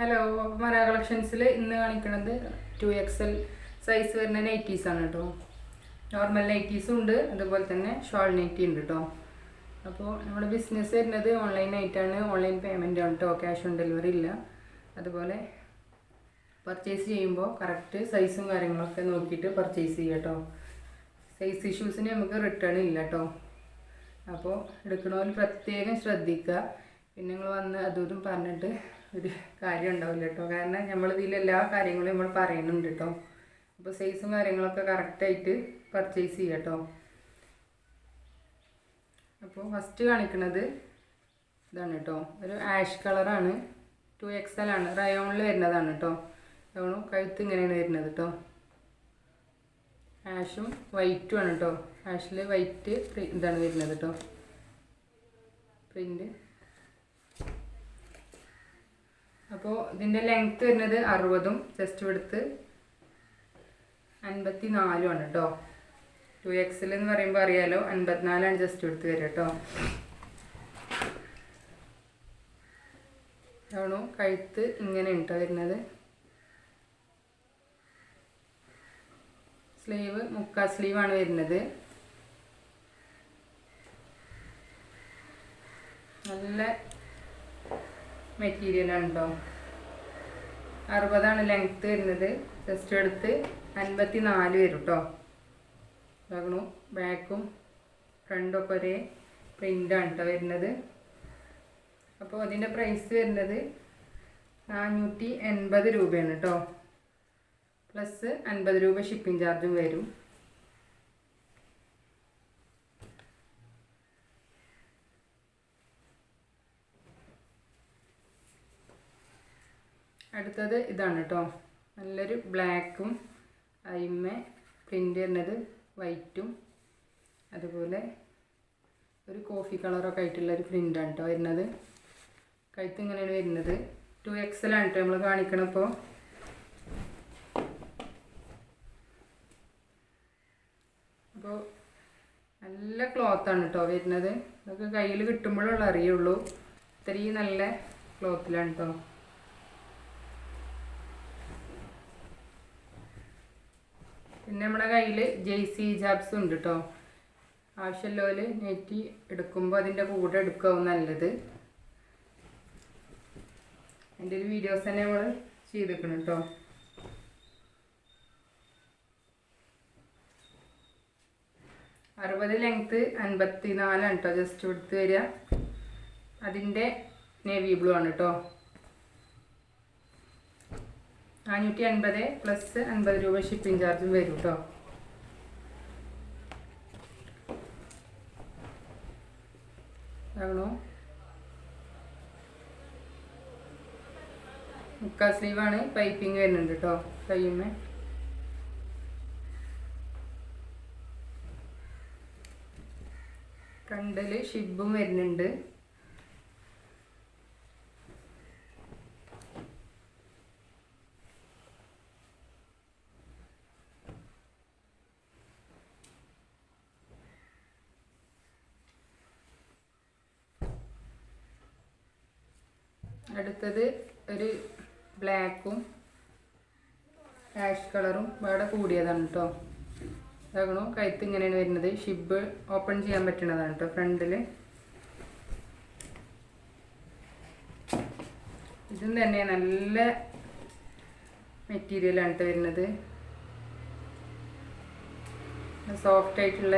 Hello മര കളക്ഷൻസിൽ ഇന്ന് കാണിക്കുന്നത് ടു എക്സ് എൽ സൈസ് വരുന്ന ആണ് കേട്ടോ നോർമൽ നൈറ്റീസും ഉണ്ട് അതുപോലെ തന്നെ ഷോൾ നൈറ്റി ഉണ്ട് കേട്ടോ അപ്പോൾ നമ്മുടെ ബിസിനസ് വരുന്നത് ഓൺലൈൻ ആയിട്ടാണ് ഓൺലൈൻ പേയ്മെന്റ് ആണ് കേട്ടോ ക്യാഷ് ഓൺ ഡെലിവറി ഇല്ല. അതുപോലെ പർച്ചേസ് ചെയ്യുമ്പോൾ കറക്റ്റ് സൈസും കാര്യങ്ങളൊക്കെ നോക്കിയിട്ട് പർച്ചേസ് ചെയ്യുക കേട്ടോ സൈസ് ഇഷ്യൂസിന് നമുക്ക് റിട്ടേൺ ഇല്ല കേട്ടോ അപ്പോൾ എടുക്കണവർ പ്രത്യേകം ശ്രദ്ധിക്കുക പിന്നെ നിങ്ങൾ വന്ന് അതും പറഞ്ഞിട്ട് ഒരു കാര്യം ഉണ്ടാവില്ല കേട്ടോ കാരണം നമ്മൾ ഇതിൽ എല്ലാ കാര്യങ്ങളും നമ്മൾ പറയുന്നുണ്ട് കേട്ടോ അപ്പോൾ സൈസും കാര്യങ്ങളൊക്കെ കറക്റ്റായിട്ട് പർച്ചേസ് ചെയ്യുക കേട്ടോ അപ്പോൾ ഫസ്റ്റ് കാണിക്കുന്നത് ഇതാണ് കേട്ടോ ഒരു ആഷ് കളറാണ് ടു എക്സ് എൽ ആണ്. റയോണിൽ വരുന്നതാണ് കേട്ടോ റയോണു കഴുത്ത് ഇങ്ങനെയാണ് വരുന്നത് കേട്ടോ ആഷും വൈറ്റും ആണ് കേട്ടോ ആഷിൽ വൈറ്റ് ഇതാണ് വരുന്നത് കേട്ടോ പ്രിന്റ് അപ്പോൾ ഇതിന്റെ ലെങ്ത്ത് വരുന്നത് അറുപതും ചെസ്റ്റ് എടുത്ത് അൻപത്തി നാലും ആണ് കേട്ടോ ടു എക്സിൽ എന്ന് പറയുമ്പോൾ അറിയാലോ അൻപത്തിനാലാണ് ജസ്റ്റ് എടുത്ത് വരിക കേട്ടോ ആണോ കഴുത്ത് ഇങ്ങനെ ഉണ്ടോ വരുന്നത്. സ്ലീവ് മുക്കാ സ്ലീവാണ് വരുന്നത്. നല്ല മെറ്റീരിയലാണ് കേട്ടോ അറുപതാണ് ലെങ്ത്ത് വരുന്നത്. ജസ്റ്റ് എടുത്ത് അൻപത്തി നാല് വരും കേട്ടോ ഇതാകണു ബാക്കും ഫ്രണ്ടൊക്കെ ഒരേ പ്രിന്റാണ് കേട്ടോ വരുന്നത്. അപ്പോൾ അതിന്റെ പ്രൈസ് വരുന്നത് നാനൂറ്റി എൺപത് രൂപയാണ് കേട്ടോ പ്ലസ് അൻപത് രൂപ ഷിപ്പിംഗ് ചാർജും വരും. അടുത്തത് ഇതാണ് കേട്ടോ നല്ലൊരു ബ്ലാക്കും അയിമ പ്രിന്റ് വരുന്നത് വൈറ്റും അതുപോലെ ഒരു കോഫി കളറൊക്കെ ആയിട്ടുള്ള ഒരു പ്രിന്റാണ് കേട്ടോ വരുന്നത്. കഴുത്ത് ഇങ്ങനെയാണ് വരുന്നത്. ടു എക്സലാണ് കേട്ടോ നമ്മൾ കാണിക്കണപ്പോൾ അപ്പോൾ നല്ല ക്ലോത്താണ് കേട്ടോ വരുന്നത്. ഇതൊക്കെ കയ്യിൽ കിട്ടുമ്പോഴുള്ള അറിയുള്ളൂ. ഇത്രയും നല്ല ക്ലോത്തിലാണ് കേട്ടോ പിന്നെ നമ്മുടെ കയ്യിൽ ജെയ്സി ജാബ്സ് ഉണ്ട് കേട്ടോ ആവശ്യമുള്ളവർ നെറ്റി എടുക്കുമ്പോൾ അതിന്റെ കൂടെ എടുക്കാവും നല്ലത്. അതിന്റെ ഒരു വീഡിയോസ് തന്നെ നമ്മൾ ചെയ്തിരിക്കണം കേട്ടോ അറുപത് ലെങ്ത്ത് അൻപത്തി നാലാണ് കേട്ടോ ജസ്റ്റ് എടുത്ത് വരിക. അതിന്റെ നേവി ബ്ലൂ ആണ് കേട്ടോ നാനൂറ്റി അൻപത് പ്ലസ് അൻപത് രൂപ ഷിപ്പിംഗ് ചാർജും വരും കേട്ടോ ണോ മുക്കാ സ്ലീവാണ് പൈപ്പിംഗ് വരുന്നുണ്ട് കേട്ടോ കയ്യുമ്മേ. കണ്ടൽ ഷിബും വരുന്നുണ്ട്. അടുത്തത് ഒരു ബ്ലാക്കും ആഷ് കളറും ഇവിടെ കൂടിയതാണ് കേട്ടോ ഇതാകണു. കഴുത്ത് ഇങ്ങനെയാണ് വരുന്നത്. ഷിബ് ഓപ്പൺ ചെയ്യാൻ പറ്റുന്നതാണ് കേട്ടോ ഫ്രണ്ടിൽ ഇതും തന്നെ നല്ല മെറ്റീരിയലാണ് കേട്ടോ വരുന്നത്. സോഫ്റ്റ് ആയിട്ടുള്ള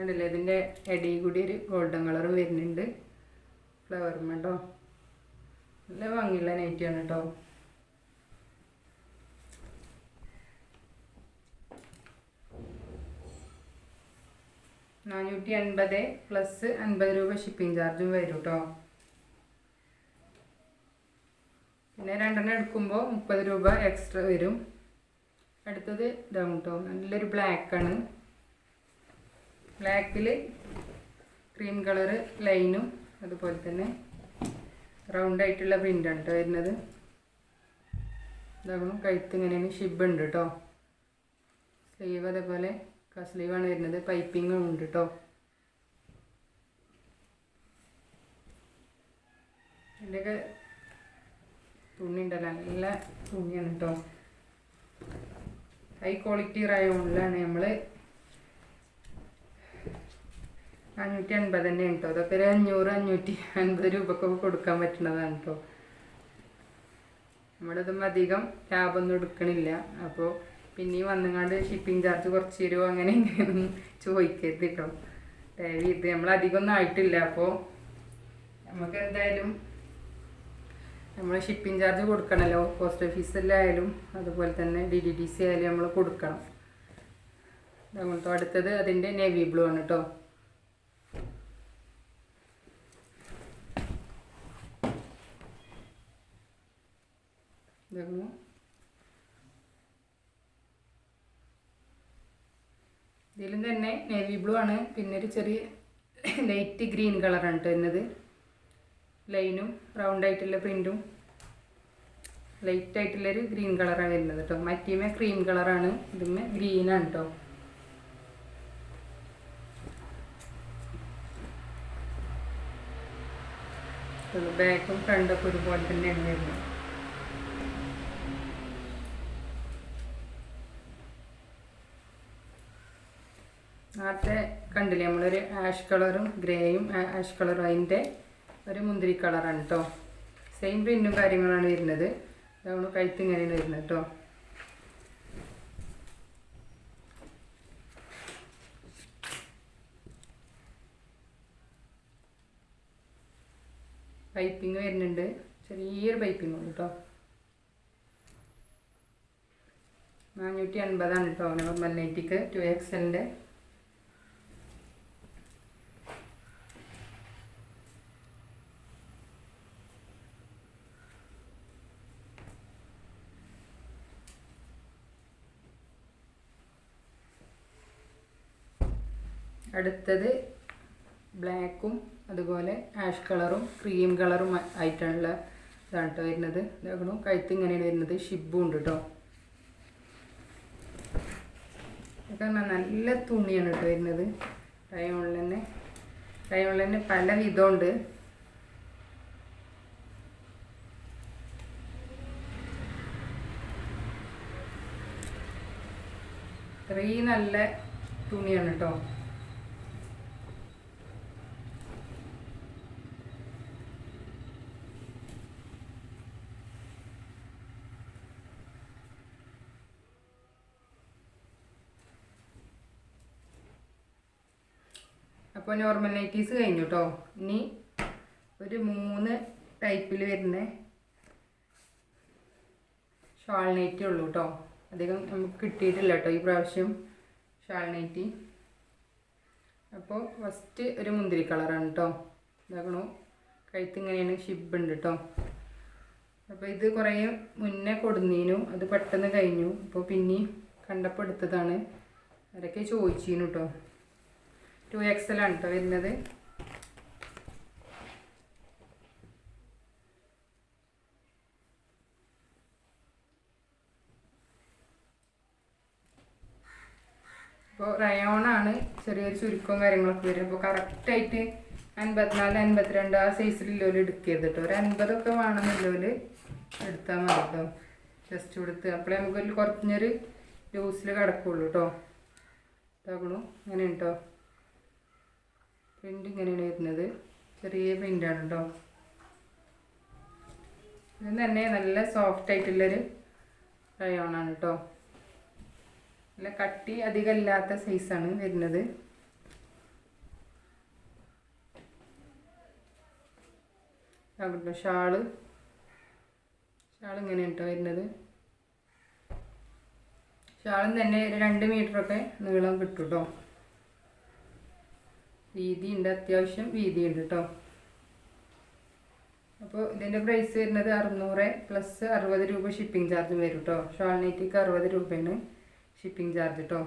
കണ്ടില്ലേ? ഇതിന്റെ ഇടയിൽ കൂടി ഒരു ഗോൾഡൻ കളറും വരുന്നുണ്ട്. ഫ്ലവറും കേട്ടോ നല്ല ഭംഗിയുള്ള നൈറ്റിയാണ് കേട്ടോ നാനൂറ്റി അൻപത് പ്ലസ് അൻപത് രൂപ ഷിപ്പിംഗ് ചാർജും വരും കേട്ടോ പിന്നെ രണ്ടെണ്ണം എടുക്കുമ്പോൾ മുപ്പത് രൂപ എക്സ്ട്രാ വരും. അടുത്തത് ഇതാവും കേട്ടോ നല്ലൊരു ബ്ലാക്കാണ് ബ്ലാക്കിൽ ക്രീം കളറ് ലൈനും അതുപോലെ തന്നെ റൗണ്ടായിട്ടുള്ള പ്രിന്റാണ് കേട്ടോ വരുന്നത്. ഇതാകും കഴുത്ത് ഇങ്ങനെയാണ്. ഷിബ് ഉണ്ട് കേട്ടോ സ്ലീവ് അതേപോലെ സ്ലീവാണ് വരുന്നത്. പൈപ്പിങ്ങും ഉണ്ട് കേട്ടോ ഇതിന്റെയൊക്കെ തുണി ഉണ്ടല്ലോ. നല്ല തുണിയാണ് കേട്ടോ ഹൈ ക്വാളിറ്റി റയോണിലാണ് നമ്മൾ അഞ്ഞൂറ്റി അൻപത് തന്നെ കേട്ടോ അതൊക്കെ ഒരു അഞ്ഞൂറ് അഞ്ഞൂറ്റി അൻപത് രൂപക്കൊക്കെ കൊടുക്കാൻ പറ്റുന്നതാണ് കേട്ടോ നമ്മളിതും അധികം ലാഭമൊന്നും എടുക്കണില്ല. അപ്പോൾ പിന്നെയും വന്നങ്ങാണ്ട് ഷിപ്പിംഗ് ചാർജ് കുറച്ച് തരുമോ അങ്ങനെ ഇങ്ങനെയൊന്നും ചോദിക്കരുത് കേട്ടോ ദയവ് ഇത് നമ്മളധികം ഒന്നും ആയിട്ടില്ല. അപ്പോൾ നമുക്ക് എന്തായാലും നമ്മൾ ഷിപ്പിംഗ് ചാർജ് കൊടുക്കണമല്ലോ പോസ്റ്റ് ഓഫീസിലായാലും അതുപോലെ തന്നെ ഡി ഡി ഡി സി ആയാലും നമ്മൾ കൊടുക്കണം. അതുകൊണ്ട് അടുത്തത് അതിന്റെ നേവി ബ്ലൂ ആണ് കേട്ടോ നേവി ബ്ലൂ ആണ്. പിന്നെ ഒരു ചെറിയ ലൈറ്റ് ഗ്രീൻ കളറാണ് കേട്ടോ എന്നത് ലൈനും റൗണ്ട് ആയിട്ടുള്ള പ്രിന്റും ലൈറ്റ് ആയിട്ടുള്ളൊരു ഗ്രീൻ കളറാണ് വരുന്നത് കേട്ടോ മറ്റേമേ ക്രീം കളറാണ് ഇതുമേ ഗ്രീനാണ് കേട്ടോ ബാക്കും ഫ്രണ്ടൊക്കെ ഒരുപോലെ തന്നെയാണ് വരുന്നത്. നേരത്തെ കണ്ടില്ലേ? നമ്മളൊരു ആഷ് കളറും ഗ്രേയും ആഷ് കളറും അതിന്റെ ഒരു മുന്തിരി കളറാണ് കേട്ടോ സെയിം പ്രിന്റും കാര്യങ്ങളാണ് വരുന്നത്. നമ്മൾ കഴുത്ത് ഇങ്ങനെയാണ് വരുന്നത് കേട്ടോ പൈപ്പിങ് വരുന്നുണ്ട്. ചെറിയൊരു പൈപ്പിംഗ് ഉണ്ട് കേട്ടോ നാനൂറ്റി അൻപതാണ് കേട്ടോ നോർമൽ നൈറ്റിക്ക് ടു എക്സലിന്റെ അടുത്തത് ബ്ലാക്കും അതുപോലെ ആഷ് കളറും ക്രീം കളറും ആയിട്ടുള്ള ഇതാണ് കേട്ടോ വരുന്നത്. ഇതാകണം കഴുത്ത് ഇങ്ങനെയാണ് വരുന്നത്. ഷിബും ഉണ്ട് കേട്ടോ പറഞ്ഞാൽ നല്ല തുണിയാണ് കേട്ടോ വരുന്നത്. റയോണിൽ തന്നെ. റയോണിൽ തന്നെ പല വിധമുണ്ട്. ഇത്രയും നല്ല തുണിയാണ് കേട്ടോ അപ്പോൾ നോർമൽ നൈറ്റീസ് കഴിഞ്ഞു കേട്ടോ ഇനി ഒരു മൂന്ന് ടൈപ്പിൽ വരുന്ന. ഷാൾ നൈറ്റി ഉള്ളൂ കേട്ടോ അധികം നമുക്ക് കിട്ടിയിട്ടില്ല കേട്ടോ ഈ പ്രാവശ്യം ഷാൾ നൈറ്റി അപ്പോൾ ഫസ്റ്റ് ഒരു മുന്തിരി കളറാണ് കേട്ടോ ഇതാക്കണു. കഴുത്ത് ഇങ്ങനെയാണ് ഷിബ് ഉണ്ട് കേട്ടോ അപ്പോൾ ഇത് കുറേ മുന്നേ കൊടുന്നീനു. അത് പെട്ടെന്ന് കഴിഞ്ഞു. അപ്പോൾ പിന്നെയും കണ്ടപ്പോൾ എടുത്തതാണ്. അവരൊക്കെ ചോദിച്ചീനു കേട്ടോ ടു എക്സൽ ആണ് കേട്ടോ വരുന്നത്. ഇപ്പോൾ റയോണാണ് ചെറിയൊരു ചുരുക്കവും കാര്യങ്ങളൊക്കെ വരും അപ്പോൾ കറക്റ്റായിട്ട് അൻപത്തിനാല് അൻപത്തിരണ്ട് ആ സൈസിലുള്ളവർ എടുക്കരുത് കേട്ടോ ഒരു അൻപതൊക്കെ വേണമെന്നുള്ളവർ എടുത്താൽ മതി കേട്ടോ ജസ്റ്റ് കൊടുത്ത്. അപ്പോഴേ നമുക്കൊരു കുറഞ്ഞൊരു ലൂസിൽ കിടക്കുള്ളൂ കേട്ടോ ഇതാക്കണു അങ്ങനെ കേട്ടോ പ്രിന്റ് ഇങ്ങനെയാണ് വരുന്നത്. ചെറിയ പ്രിന്റാണ് കേട്ടോ ഇത് തന്നെ നല്ല സോഫ്റ്റ് ആയിട്ടുള്ളൊരു റയോണാണ് കേട്ടോ നല്ല കട്ടി അധികം ഇല്ലാത്ത സൈസാണ് വരുന്നത്. ഷാൾ. ഷാൾ ഇങ്ങനെ കേട്ടോ വരുന്നത്. ഷാളും തന്നെ രണ്ട് മീറ്ററൊക്കെ നീളം കിട്ടും കേട്ടോ വീതിയുണ്ട് അത്യാവശ്യം വീതിയുണ്ട് കേട്ടോ അപ്പോൾ ഇതിന്റെ പ്രൈസ് വരുന്നത് അറുന്നൂറ് പ്ലസ് അറുപത് രൂപ ഷിപ്പിംഗ് ചാർജ് വരും കേട്ടോ ഷാൾ നൈറ്റിക്ക് അറുപത് രൂപയാണ് ഷിപ്പിംഗ് ചാർജ് കേട്ടോ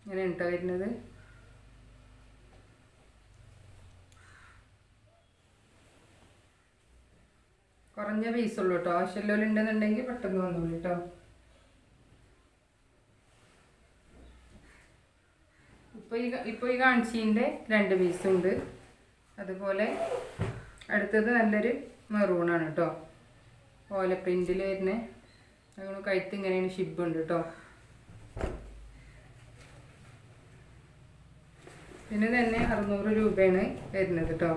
ഇങ്ങനെ കേട്ടോ വരുന്നത്. കുറഞ്ഞ പീസുള്ളൂ കേട്ടോ ആവശ്യമുള്ളവരുണ്ടെന്നുണ്ടെങ്കിൽ പെട്ടെന്ന് വന്നോളൂ കേട്ടോ ഇപ്പോൾ ഈ ഇപ്പോൾ ഈ കാണിച്ചീന്റെ രണ്ട് പീസുണ്ട് അതുപോലെ അടുത്തത് നല്ലൊരു മെറൂണാണ് കേട്ടോ ഓല പ്രിന്റിൽ വരുന്ന അങ്ങനെ കഴുത്ത് ഇങ്ങനെയാണ് ഷിബ് ഉണ്ട് കേട്ടോ പിന്നെ തന്നെ അറുന്നൂറ് രൂപയാണ് വരുന്നത് കേട്ടോ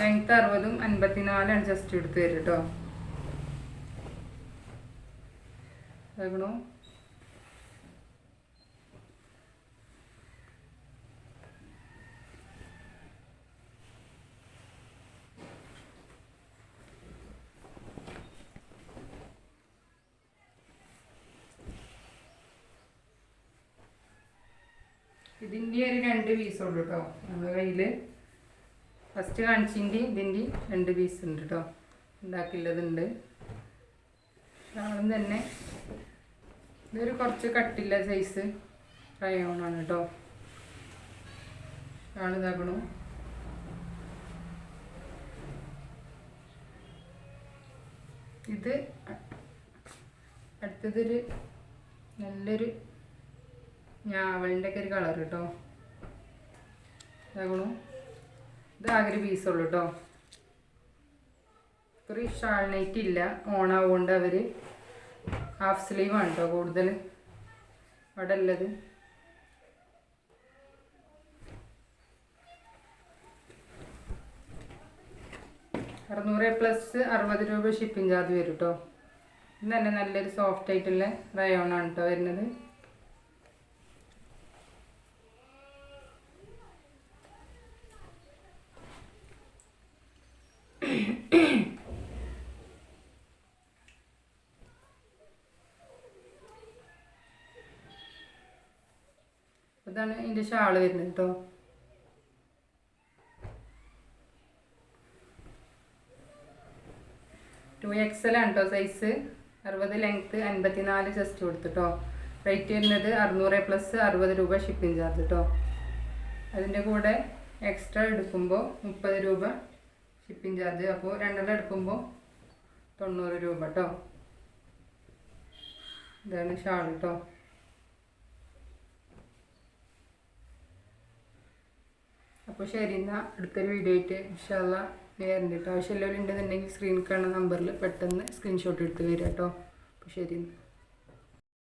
ലെങ്ത്ത് അറുപതും അൻപത്തിനാലാണ് ജസ്റ്റ് എടുത്ത് വരും കേട്ടോ ഇതാക്കണോ ഇതിന്റെ ഒരു രണ്ട് പീസുള്ളൂ കേട്ടോ നമ്മുടെ കയ്യിൽ ഫസ്റ്റ് കാണിച്ചിന്റെ ഇതിന്റെ രണ്ട് പീസ് ഉണ്ട് കേട്ടോ ഉണ്ടാക്കിയുള്ളതുണ്ട് നമ്മളും തന്നെ ഇതൊരു കുറച്ച് കട്ടില്ല സൈസ് റയോണാണ് കേട്ടോ ഷാൾ ഇതാക്കണു ഇത് അടുത്തതൊരു നല്ലൊരു ഞാവലിന്റെ ഒക്കെ ഒരു കളർ കേട്ടോ ഇതാകണു ഇത് ആകെ പീസുള്ളൂ കേട്ടോ ഒരു ഷാൾ നൈറ്റ് ഇല്ല. ഓണാവുകൊണ്ട് അവർ ഹാഫ് സ്ലീവ് ആണ് കേട്ടോ കൂടുതൽ. അവിടെ ഉള്ളത്. അറുന്നൂറ് പ്ലസ് അറുപത് രൂപ ഷിപ്പിംഗ് ചാർജ് വരും കേട്ടോ ഇത് തന്നെ നല്ലൊരു സോഫ്റ്റ് ആയിട്ടുള്ള റയോൺ ആണ് കേട്ടോ വരുന്നത്. ഇതാണ് ഇതിന്റെ ഷാൾ വരുന്നത് കേട്ടോ ടു എക്സൽ ആണ് കേട്ടോ സൈസ് അറുപത് ലെങ്ത്ത് അൻപത്തിനാല് ജസ്റ്റ് കൊടുത്തിട്ടോ റേറ്റ് വരുന്നത് അറുന്നൂറ് പ്ലസ് അറുപത് രൂപ ഷിപ്പിംഗ് ചാർജ് കേട്ടോ അതിന്റെ കൂടെ എക്സ്ട്രാ എടുക്കുമ്പോൾ മുപ്പത് രൂപ ഷിപ്പിംഗ് ചാർജ് അപ്പോൾ രണ്ടെണ്ണം എടുക്കുമ്പോൾ തൊണ്ണൂറ് രൂപ കേട്ടോ ഇതാണ് ഷാൾ കേട്ടോ അപ്പോൾ ശരി എന്നാൽ അടുത്തൊരു വീഡിയോ ആയിട്ട് ഇൻഷാല്ല വരുന്നുണ്ട് കേട്ടോ ആവശ്യമുള്ളവരുണ്ടെന്നുണ്ടെങ്കിൽ സ്ക്രീനിൽ കാണുന്ന നമ്പറിൽ പെട്ടെന്ന് സ്ക്രീൻഷോട്ട് എടുത്ത് വരിക കേട്ടോ അപ്പോൾ ശരി എന്നാൽ